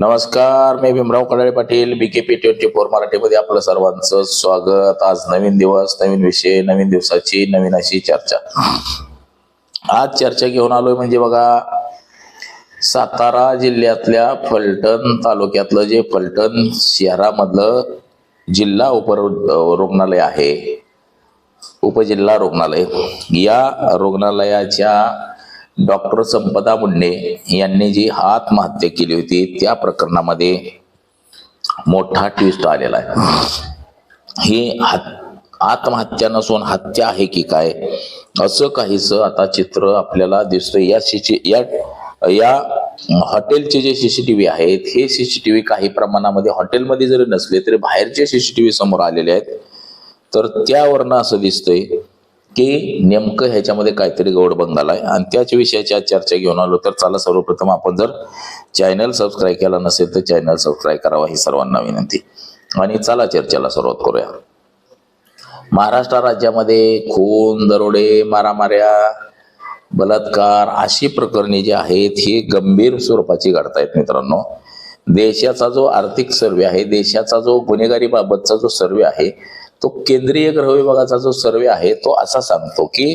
नमस्कार मी Bhimrao Kadale Patil B K P twenty four मराठीमध्ये आपलं सर्वांचं स्वागत. आज नवीन दिवस नवीन विषय नवीन दिवसाची नवीन अशी चर्चा. आज चर्चा घेऊन आलोय म्हणजे बघा सातारा जिल्ह्यातल्या फलटण तालुक्यातलं जे फलटण शहरामधलं जिल्हा उप रुग्णालय आहे उपजिल्हा रुग्णालय. या रुग्णालयाच्या डॉक्टर संपदा मुंडे यांनी जी आत्महत्या केली होती त्या प्रकरणामध्ये मोठा ट्विस्ट आलेला आहे. ही आत्महत्या नसून हत्या आहे की काय असं काहीच आता चित्र आपल्याला दिसतं या सीसी या या हॉटेलचे जे सीसीटीव्ही आहेत हे सीसीटीव्ही काही प्रमाणामध्ये हॉटेलमध्ये जरी नसले तरी बाहेरचे सीसीटीव्ही समोर आलेले आहेत तर त्यावरनं असं दिसतंय की नेमकं ह्याच्यामध्ये काहीतरी गौड बंगाल आहे. आणि त्याच विषयाची आज चर्चा घेऊन आलो तर चला सर्वप्रथम आपण जर चॅनल सबस्क्राईब केला नसेल तर चॅनल सबस्क्राईब करावा ही सर्वांना विनंती. आणि चला चर्चेला सुरुवात करूया. महाराष्ट्र राज्यामध्ये खून दरोडे मारामाऱ्या बलात्कार अशी प्रकरणे जी आहेत ही गंभीर स्वरूपाची घडतायत मित्रांनो. देशाचा जो आर्थिक सर्वे आहे देशाचा जो गुन्हेगारी बाबतचा जो सर्वे आहे तो केंद्रीय ग्रह विभागाचा जो सर्वे आहे तो असा सांगतो की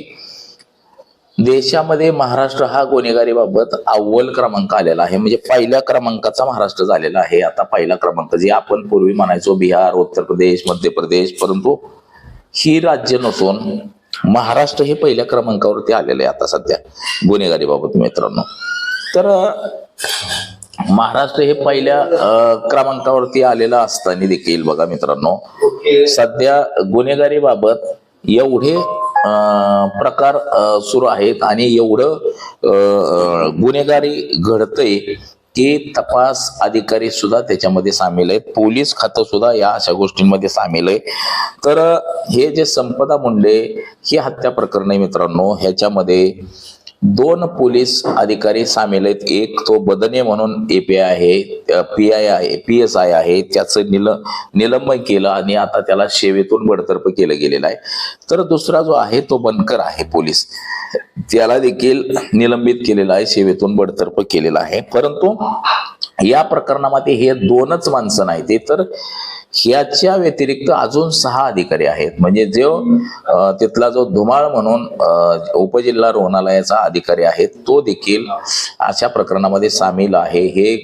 देशामध्ये महाराष्ट्र हा गुन्हेगारीबाबत अव्वल क्रमांक आलेला आहे. म्हणजे पहिल्या क्रमांकाचा महाराष्ट्र झालेला आहे. आता पहिला क्रमांक जे आपण पूर्वी म्हणायचो बिहार उत्तर प्रदेश मध्य प्रदेश परंतु ही राज्य नसून महाराष्ट्र हे पहिल्या क्रमांकावरती आलेलं आहे आता सध्या गुन्हेगारीबाबत मित्रांनो. तर महाराष्ट्र हे पहिल्या क्रमांकावरती आलेलं असताना देखील बघा मित्रांनो सध्या गुन्हेगारीबाबत एवढे प्रकार सुरू आहेत आणि एवढं गुन्हेगारी घडतंय की तपास अधिकारी सुद्धा त्याच्यामध्ये सामील आहेत. पोलीस खातं सुद्धा या अशा गोष्टींमध्ये सामील आहे. तर हे जे संपदा मुंडे ही हत्या प्रकरण आहे मित्रांनो ह्याच्यामध्ये दोन पोलीस अधिकारी सामील आहेत. एक तो बदने म्हणून एपीआय आहे पी आय आहे पी एस आय आहे. त्याचं निल निलंबन केलं आणि आता त्याला सेवेतून बडतर्फ केलं गेलेलं आहे. तर दुसरा जो आहे तो बनकर आहे पोलीस. त्याला देखील निलंबित केलेला आहे सेवेतून बडतर्फ केलेला आहे. परंतु या प्रकरणामध्ये हे दोनच माणसं नाही ते तर ह्याच्या व्यतिरिक्त अजून सहा अधिकारी आहेत. म्हणजे जो तिथला जो धुमाळ म्हणून उपजिल्हा रुग्णालयाचा अधिकारी आहे तो देखील अशा प्रकरणामध्ये सामील आहे. हे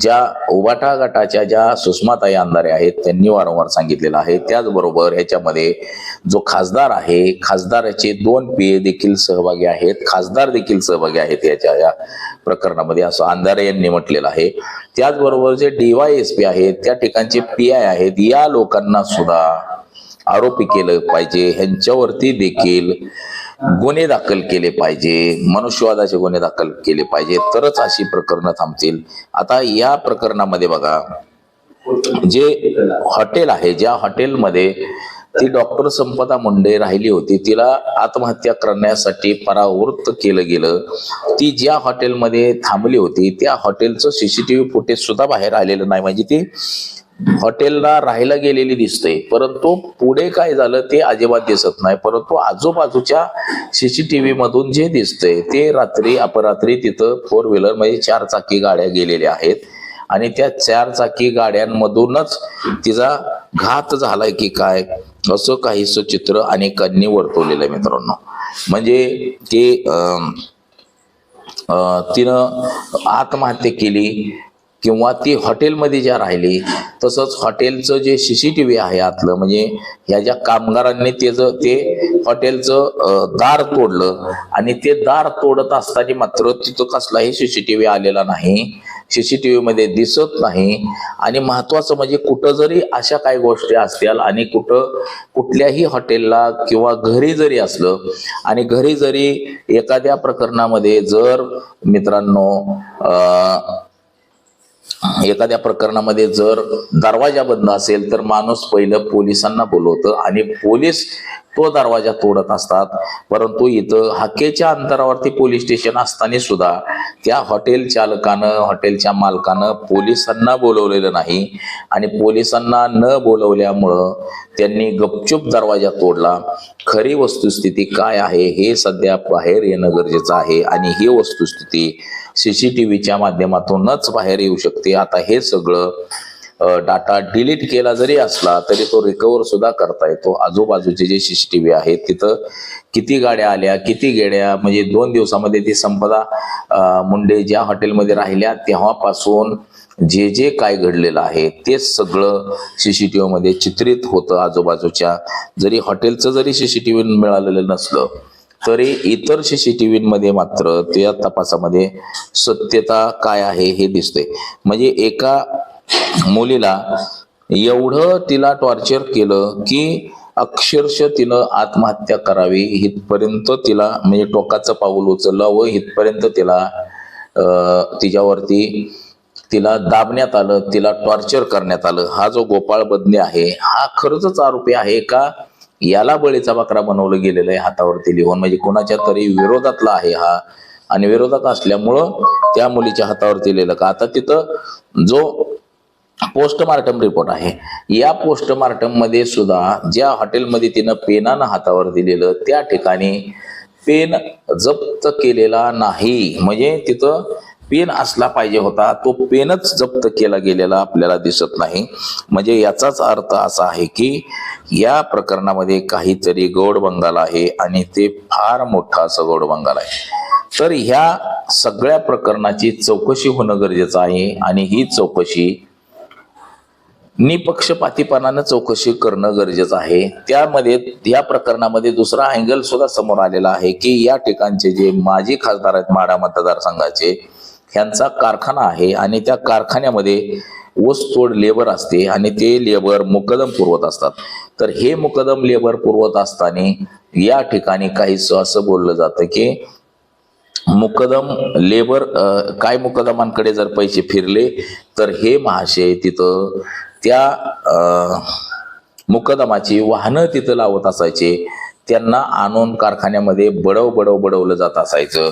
ज्या उबाटा गटाच्या ज्या सुषमाताई अंधारे आहेत त्यांनी वारंवार सांगितलेलं आहे. त्याचबरोबर ह्याच्यामध्ये जो खासदार आहे खासदाराचे दोन पी देखील सहभागी आहेत. खासदार देखील सहभागी आहेत याच्या या प्रकरणामध्ये असं अंधारे यांनी म्हटलेलं आहे. त्याचबरोबर जे डीवायएसपी आहेत त्या ठिकाणचे पी आय आहेत या लोकांना सुद्धा आरोपी केलं पाहिजे. ह्यांच्यावरती देखील गुन्हे दाखल केले पाहिजे मनुष्यवादाचे गुन्हे दाखल केले पाहिजे तरच अशी प्रकरणं थांबतील. आता या प्रकरणामध्ये बघा जे हॉटेल आहे ज्या हॉटेलमध्ये ती डॉक्टर संपदा मुंडे राहिली होती तिला आत्महत्या करण्यासाठी परावृत्त केलं गेलं. ती ज्या हॉटेलमध्ये थांबली होती त्या हॉटेलचं सीसीटीव्ही फुटेज सुद्धा बाहेर आलेलं नाही. म्हणजे ती हॉटेलला राहायला गेलेली दिसते. परंतु पुढे काय झालं ते अजिबात दिसत नाही. परंतु आजूबाजूच्या सीसीटीव्ही मधून जे दिसतंय ते रात्री अपरात्री तिथं फोर व्हीलर म्हणजे चार चाकी गाड्या गेलेल्या आहेत. आणि त्या चार चाकी गाड्यांमधूनच तिचा घात झालाय की काय असं काहीच चित्र अनेकांनी वर्तवलेलं आहे मित्रांनो. म्हणजे ते तिनं आत्महत्या केली किंवा ती हॉटेलमध्ये ज्या राहिली तसंच हॉटेलचं जे सी सी टी व्ही आहे आतलं म्हणजे ह्या ज्या कामगारांनी त्याचं ते हॉटेलचं दार तोडलं आणि ते दार तोडत असताना मात्र तिथं कसलाही सी सी टी व्ही आलेला नाही सी सी टी व्हीमध्ये दिसत नाही. आणि महत्वाचं म्हणजे कुठं जरी अशा काही गोष्टी असतील आणि कुठं कुठल्याही हॉटेलला किंवा घरी जरी असलं आणि घरी जरी एखाद्या प्रकरणामध्ये जर मित्रांनो एखाद्या प्रकरणामध्ये जर दरवाजा बंद असेल तर माणूस पहिलं पोलिसांना बोलवतं आणि पोलीस तो दरवाजा तोडत असतात. परंतु इथं हाकेच्या अंतरावरती पोलीस स्टेशन असताना सुद्धा त्या हॉटेल चालकानं हॉटेलच्या मालकानं पोलिसांना बोलवलेलं नाही. आणि पोलिसांना न बोलवल्यामुळं त्यांनी गपचूप दरवाजा तोडला. खरी वस्तुस्थिती काय आहे? हे सध्या बाहेर येणं गरजेचं आहे. आणि ही वस्तुस्थिती सीसीटीव्हीच्या माध्यमातूनच बाहेर येऊ शकते. आता हे सगळं डाटा डिलीट केला जरी असला तरी तो रिकवर सुद्धा करता येतो. आजूबाजूचे जे सीसीटीव्ही आहेत तिथं किती गाड्या आल्या किती गेड्या म्हणजे दोन दिवसामध्ये ती संपदा मुंडे ज्या हॉटेलमध्ये राहिल्या तेव्हापासून जे जे काय घडलेलं आहे ते सगळं सीसीटीव्ही मध्ये चित्रित होतं आजूबाजूच्या. जरी हॉटेलचं जरी सीसीटीव्ही मिळालेलं नसलं तरी इतर सीसीटीव्ही मध्ये मात्र त्या तपासामध्ये सत्यता काय आहे हे दिसते म्हणजे एका मुलीला एवढं तिला टॉर्चर केलं की अक्षरशः तिनं आत्महत्या करावी इथपर्यंत तिला म्हणजे टोकाचं पाऊल उचललं व इथपर्यंत तिला तिच्यावरती तिला दाबण्यात आलं तिला टॉर्चर करण्यात आलं. हा जो गोपाळ बदने आहे हा खरंच आरोपी आहे का? याला बळीचा बकरा बनवलं गेलेलं आहे हातावरती लिहून. म्हणजे कोणाच्या तरी विरोधातला आहे हा. आणि विरोधात असल्यामुळं त्या मुलीच्या हातावरती लिहिलं. का? आता तिथं जो पोस्टमार्टम रिपोर्ट आहे या पोस्टमार्टममध्ये सुद्धा ज्या हॉटेलमध्ये तिनं पेनानं हातावर दिलेलं त्या ठिकाणी पेन जप्त केलेला नाही. म्हणजे तिथं पेन असला पाहिजे होता तो पेनच जप्त केला गेलेला आपल्याला दिसत नाही. म्हणजे याचाच अर्थ असा आहे की या प्रकरणामध्ये काहीतरी गौड बंगाल आहे आणि ते फार मोठा असं गौड बंगाल आहे. तर ह्या सगळ्या प्रकरणाची चौकशी होणं गरजेचं आहे आणि ही चौकशी निपक्षपातीपणानं चौकशी करणं गरजेचं आहे. त्यामध्ये या प्रकरणामध्ये दुसरा अँगल सुद्धा समोर आलेला आहे की या ठिकाणचे जे माजी खासदार आहेत माडा मतदारसंघाचे ह्यांचा कारखाना आहे आणि त्या कारखान्यामध्ये ऊसतोड लेबर असते आणि ते लेबर मुकदम पुरवत असतात. तर हे मुकदम लेबर पुरवत असताना या ठिकाणी काहीच असं बोललं जातं की मुकदम लेबर काय मुकदमांकडे जर पैसे फिरले तर हे महाशय तिथं त्या मुकदमाची वाहनं तिथं लावत असायचे. त्यांना आणून कारखान्यामध्ये बडव बडव बडवलं जात असायचं.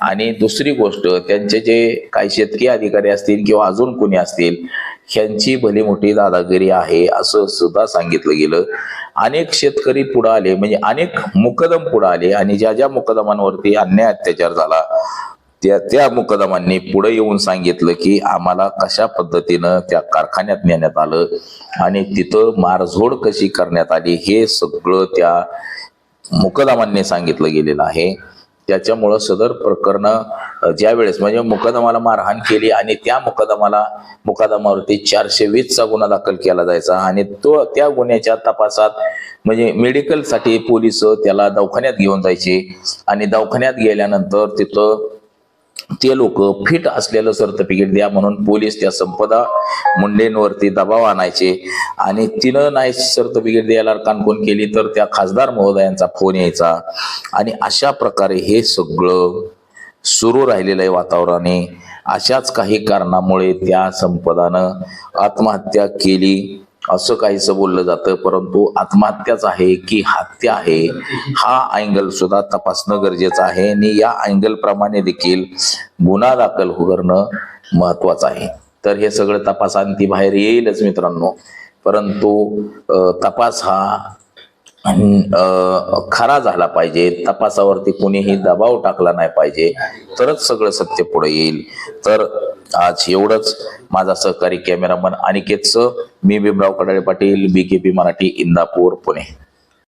आणि दुसरी गोष्ट त्यांचे जे काही शेतकी अधिकारी असतील किंवा अजून कोणी असतील ह्यांची भली मोठी दादागिरी आहे असं सुद्धा सांगितलं गेलं. अनेक शेतकरी पुढे आले म्हणजे अनेक मुकदम पुढे आले आणि ज्या ज्या मुकदमांवरती अन्याय अत्याचार झाला त्या त्या मुकदमांनी पुढे येऊन सांगितलं की आम्हाला कशा पद्धतीनं त्या कारखान्यात नेण्यात आलं आणि तिथं मारझोड कशी करण्यात आली हे सगळं त्या मुकदमांनी सांगितलं गेलेलं आहे. त्याच्यामुळं सदर प्रकरण ज्या वेळेस म्हणजे मुकदमाला मारहाण केली आणि त्या मुकदमाला मुकदमावरती चारशे वीसचा गुन्हा दाखल केला जायचा आणि तो त्या गुन्ह्याच्या तपासात म्हणजे मेडिकलसाठी पोलीस त्याला दवाखान्यात घेऊन जायचे आणि दवाखान्यात गेल्यानंतर तिथं ते लोक फिट असलेलं सर्टिफिकेट द्या म्हणून पोलीस त्या संपदा मुंडेंवरती दबाव आणायचे. आणि तिनं नाही सर्टिफिकेट द्यायला कानकोन केली तर त्या खासदार महोदयांचा फोन यायचा. आणि अशा प्रकारे हे सगळं सुरू राहिलेलं आहे वातावरणाने. अशाच काही कारणामुळे त्या संपदानं आत्महत्या केली. असं काहीसं बोललं जातं परंतु आत्महत्याच आहे की हत्या आहे हा अँगल सुद्धा तपासणं गरजेचं आहे. आणि या अँगल प्रमाणे देखील गुन्हा दाखल करणं महत्वाचं आहे. तर हे सगळं तपासांती बाहेर येईलच मित्रांनो. परंतु तपास हा खरा झाला पाहिजे. तपासावरती कोणीही दबाव टाकला नाही पाहिजे. तरच सगळं सत्य पुढे येईल. तर आज एवढंच. माझा सहकारी कॅमेरामन अनिकेतचं मी Bhimrao Kadale Patil B K P Marathi Indapur Pune.